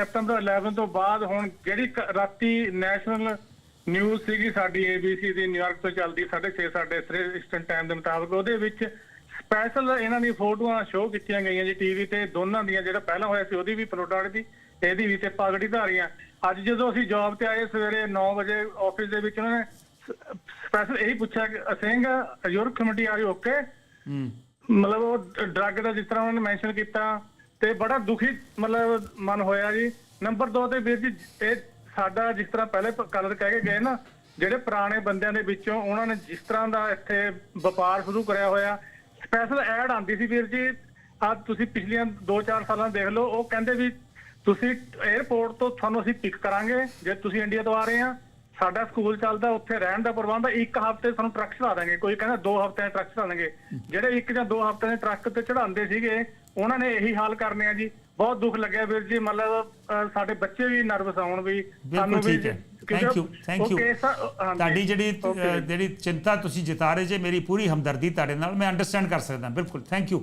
September 11 ਤੋਂ ਬਾਅਦ ਹੁਣ ਜਿਹੜੀ ਰਾਤੀ ਨੈਸ਼ਨਲ ਨਿਊਜ਼ ਸੀਗੀ ਸਾਡੀ ABC ਦੀ ਨਿਊਯਾਰਕ ਤੋਂ ਚੱਲਦੀ 6:30 ਸਾਡੇ ਇਸਟਰਨ ਟਾਈਮ ਦੇ ਮੁਤਾਬਕ ਉਹਦੇ ਵਿੱਚ ਸਪੈਸ਼ਲ ਇਹਨਾਂ ਦੀ ਫੋਟੋਆਂ ਸ਼ੋਅ ਕੀਤੀਆਂ ਗਈਆਂ ਜੀ ਟੀਵੀ ਤੇ ਦੋਨਾਂ ਦੀਆਂ ਜਿਹੜਾ ਪਹਿਲਾਂ ਹੋਇਆ ਸੀ ਉਹਦੀ ਵੀ ਪ੍ਰੋਡਕਟ ਦੀ ਇਹਦੀ ਵੀ ਤੇ ਪਗੜੀ ਧਾਰੀਆਂ। ਅੱਜ ਜਦੋਂ ਅਸੀਂ ਜੌਬ ਤੇ ਆਏ ਸਵੇਰੇ 9 ਵਜੇ ਆਫਿਸ ਦੇ ਵਿੱਚ ਉਹਨਾਂ ਨੇ ਸਪੈਸ਼ਲ ਇਹੀ ਪੁੱਛਿਆ ਕਿ ਸਿੰਘ ਯੂਰ ਕਮੇਟੀ ਆ ਰਹੀ ਓਕੇ ਮਤਲਬ ਉਹ ਡਰੱਗ ਦਾ ਜਿਸ ਤਰ੍ਹਾਂ ਉਹਨਾਂ ਨੇ ਮੈਂਸ਼ਨ ਕੀਤਾ ਤੇ ਬੜਾ ਦੁਖੀ ਮਤਲਬ ਮਨ ਹੋਇਆ ਜੀ। ਨੰਬਰ 2 ਤੇ ਵੀਰ ਜੀ, ਇਹ ਸਾਡਾ ਜਿਸ ਤਰ੍ਹਾਂ ਪਹਿਲੇ ਕਲਰ ਕਹਿ ਕੇ ਗਏ ਨਾ, ਜਿਹੜੇ ਪੁਰਾਣੇ ਬੰਦਿਆਂ ਦੇ ਵਿੱਚੋਂ ਉਹਨਾਂ ਨੇ ਜਿਸ ਤਰ੍ਹਾਂ ਦਾ ਇੱਥੇ ਵਪਾਰ ਸ਼ੁਰੂ ਕਰਿਆ ਹੋਇਆ ਸਪੈਸ਼ਲ ਐਡ ਆਂਦੀ ਸੀ ਵੀਰ ਜੀ। ਆ ਤੁਸੀਂ ਪਿਛਲੀਆਂ 2-4 ਸਾਲਾਂ ਦੇਖ ਲਓ, ਉਹ ਕਹਿੰਦੇ ਵੀ ਤੁਸੀਂ 에어ਪੋਰਟ ਤੋਂ ਤੁਹਾਨੂੰ ਅਸੀਂ ਪਿਕ ਕਰਾਂਗੇ, ਜੇ ਤੁਸੀਂ ਇੰਡੀਆ ਤੋਂ ਆ ਰਹੇ ਆ। ਸਾਡਾ ਸਕੂਲ ਚੱਲਦਾ ਉੱਥੇ ਰਹਿਣ ਦਾ ਪ੍ਰਬੰਧ ਆ ਇੱਕ ਹਫ਼ਤੇ ਤੁਹਾਨੂੰ ਟਰੱਕ ਚੜਾ ਦਾਂਗੇ। ਕੋਈ ਕਹਿੰਦਾ ਦੋ ਹਫ਼ਤਿਆਂ ਦੇ ਟਰੱਕ ਚੜਾ ਦਾਂਗੇ। ਜਿਹੜੇ ਇੱਕ ਜਾਂ ਦੋ ਹਫ਼ਤਿਆਂ ਦੇ ਟਰੱਕ ਤੇ ਚੜਾਉਂਦੇ ਸੀਗੇ ਉਹਨਾਂ ਨੇ ਇਹੀ ਹਾਲ ਕਰਨੇ ਆ ਜੀ। ਬਹੁਤ ਦੁੱਖ ਲੱਗਿਆ ਵੀਰ ਜੀ ਮਤਲਬ ਸਾਡੇ ਬੱਚੇ ਵੀ ਨਰਵਸ ਆਉਣ ਵੀ ਹੈ। ਕਿਉਂਕਿ ਥੈਂਕ ਯੂ ਥੈਂਕ ਯੂ ਤੁਹਾਡੀ ਜਿਹੜੀ। ਜਿਹੜੀ ਚਿੰਤਾ ਤੁਸੀਂ ਜਿਤਾ ਰਹੇ ਜੇ ਮੇਰੀ ਪੂਰੀ ਹਮਦਰਦੀ ਤੁਹਾਡੇ ਨਾਲ ਮੈਂ ਅੰਡਰਸਟੈਂਡ ਕਰ ਸਕਦਾ ਬਿਲਕੁਲ। Thank you